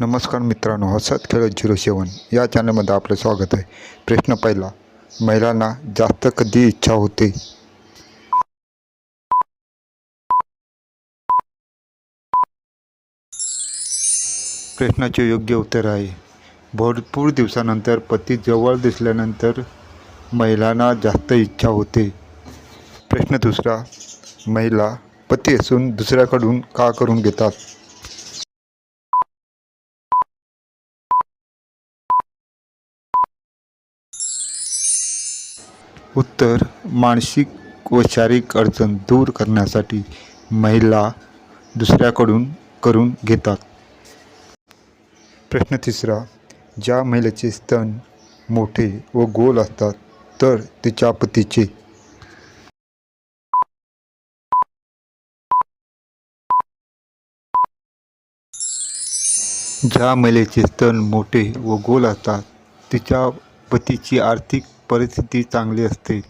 नमस्कार मित्रांनो हसत खेळत झिरो सेवन या चॅनलमध्ये आपलं स्वागत आहे. प्रश्न पहिला महिलांना जास्त कधी इच्छा होते? प्रश्नाचे योग्य उत्तर आहे. भरपूर दिवसानंतर पती जवळ दिसल्यानंतर महिलांना जास्त इच्छा होते. प्रश्न दुसरा महिला पती असून दुसऱ्याकडून का करून घेतात? उत्तर मानसिक व शारीरिक अडचण दूर करण्यासाठी महिला दुसऱ्याकडून करून घेतात. प्रश्न तिसरा ज्या महिलेचे स्तन मोठे व गोल असतात तर तिच्या पतीचे. ज्या महिलेचे स्तन मोठे व गोल असतात तिच्या पतीची आर्थिक परिस्थिती चांगली असते.